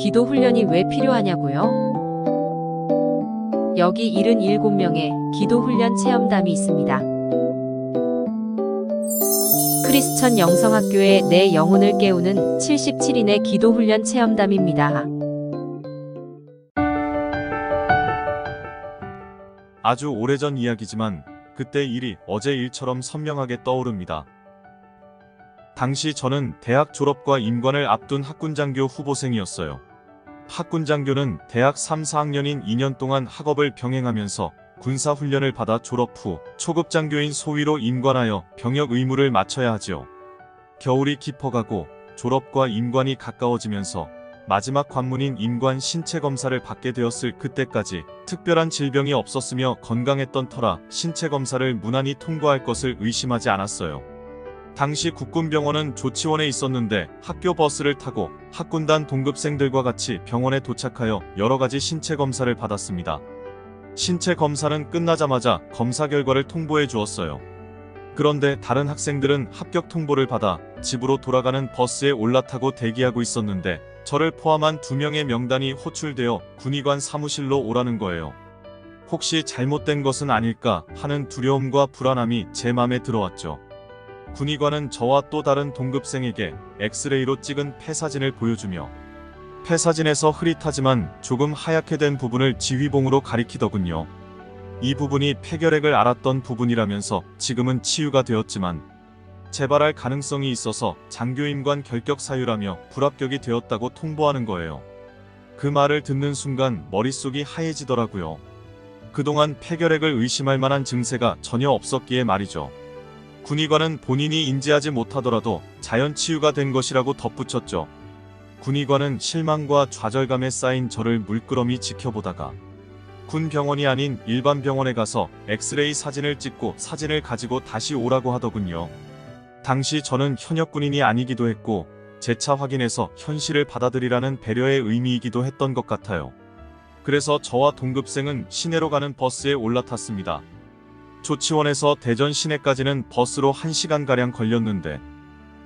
기도 훈련이 왜 필요하냐고요? 여기 77명의 기도 훈련 체험담이 있습니다. 크리스천 영성학교의 내 영혼을 깨우는 77인의 기도 훈련 체험담입니다. 아주 오래전 이야기지만 그때 일이 어제 일처럼 선명하게 떠오릅니다. 당시 저는 대학 졸업과 임관을 앞둔 학군장교 후보생이었어요. 학군장교는 대학 3, 4학년인 2년 동안 학업을 병행하면서 군사훈련을 받아 졸업 후 초급장교인 소위로 임관하여 병역 의무를 마쳐야 하지요. 겨울이 깊어가고 졸업과 임관이 가까워지면서 마지막 관문인 임관 신체 검사를 받게 되었을 그때까지 특별한 질병이 없었으며 건강했던 터라 신체 검사를 무난히 통과할 것을 의심하지 않았어요. 당시 국군병원은 조치원에 있었는데 학교 버스를 타고 학군단 동급생들과 같이 병원에 도착하여 여러 가지 신체 검사를 받았습니다. 신체 검사는 끝나자마자 검사 결과를 통보해 주었어요. 그런데 다른 학생들은 합격 통보를 받아 집으로 돌아가는 버스에 올라타고 대기하고 있었는데 저를 포함한 두 명의 명단이 호출되어 군의관 사무실로 오라는 거예요. 혹시 잘못된 것은 아닐까 하는 두려움과 불안함이 제 맘에 들어왔죠. 군의관은 저와 또 다른 동급생에게 엑스레이로 찍은 폐사진을 보여주며 폐사진에서 흐릿하지만 조금 하얗게 된 부분을 지휘봉으로 가리키더군요. 이 부분이 폐결핵을 앓았던 부분이라면서 지금은 치유가 되었지만 재발할 가능성이 있어서 장교임관 결격 사유라며 불합격이 되었다고 통보하는 거예요. 그 말을 듣는 순간 머릿속이 하얘지더라고요. 그동안 폐결핵을 의심할 만한 증세가 전혀 없었기에 말이죠. 군의관은 본인이 인지하지 못하더라도 자연 치유가 된 것이라고 덧붙였죠. 군의관은 실망과 좌절감에 쌓인 저를 물끄러미 지켜보다가 군 병원이 아닌 일반 병원에 가서 엑스레이 사진을 찍고 사진을 가지고 다시 오라고 하더군요. 당시 저는 현역 군인이 아니기도 했고 재차 확인해서 현실을 받아들이라는 배려의 의미이기도 했던 것 같아요. 그래서 저와 동급생은 시내로 가는 버스에 올라탔습니다. 조치원에서 대전 시내까지는 버스로 1시간가량 걸렸는데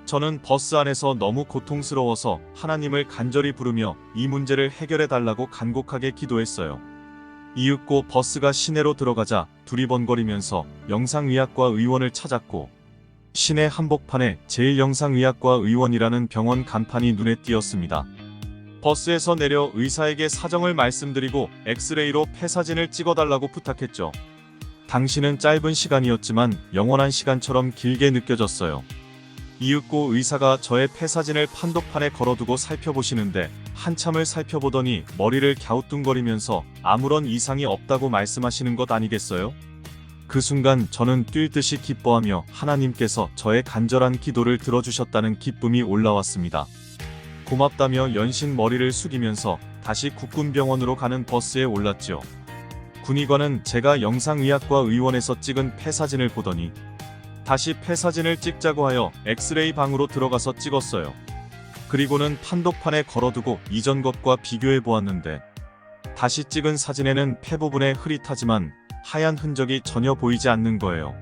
저는 버스 안에서 너무 고통스러워서 하나님을 간절히 부르며 이 문제를 해결해 달라고 간곡하게 기도했어요. 이윽고 버스가 시내로 들어가자 두리번거리면서 영상의학과 의원을 찾았고 시내 한복판에 제일영상의학과 의원이라는 병원 간판이 눈에 띄었습니다. 버스에서 내려 의사에게 사정을 말씀드리고 엑스레이로 폐사진을 찍어달라고 부탁했죠. 당시는 짧은 시간이었지만 영원한 시간처럼 길게 느껴졌어요. 이윽고 의사가 저의 폐사진을 판독판에 걸어두고 살펴보시는데 한참을 살펴보더니 머리를 갸우뚱거리면서 아무런 이상이 없다고 말씀하시는 것 아니겠어요? 그 순간 저는 뛸 듯이 기뻐하며 하나님께서 저의 간절한 기도를 들어주셨다는 기쁨이 올라왔습니다. 고맙다며 연신 머리를 숙이면서 다시 국군병원으로 가는 버스에 올랐죠. 군의관은 제가 영상의학과 의원에서 찍은 폐사진을 보더니 다시 폐사진을 찍자고 하여 엑스레이 방으로 들어가서 찍었어요. 그리고는 판독판에 걸어두고 이전 것과 비교해 보았는데 다시 찍은 사진에는 폐 부분에 흐릿하지만 하얀 흔적이 전혀 보이지 않는 거예요.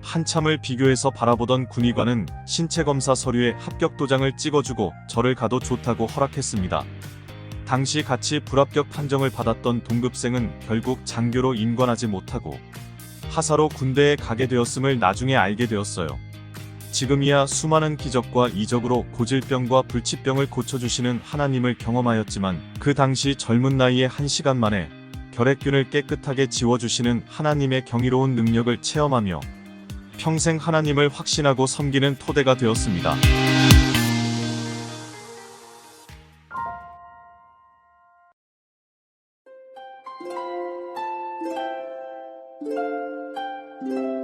한참을 비교해서 바라보던 군의관은 신체 검사 서류에 합격 도장을 찍어주고 저를 가도 좋다고 허락했습니다. 당시 같이 불합격 판정을 받았던 동급생은 결국 장교로 임관하지 못하고 하사로 군대에 가게 되었음을 나중에 알게 되었어요. 지금이야 수많은 기적과 이적으로 고질병과 불치병을 고쳐주시는 하나님을 경험하였지만 그 당시 젊은 나이에 한 시간 만에 결핵균을 깨끗하게 지워주시는 하나님의 경이로운 능력을 체험하며 평생 하나님을 확신하고 섬기는 토대가 되었습니다. Música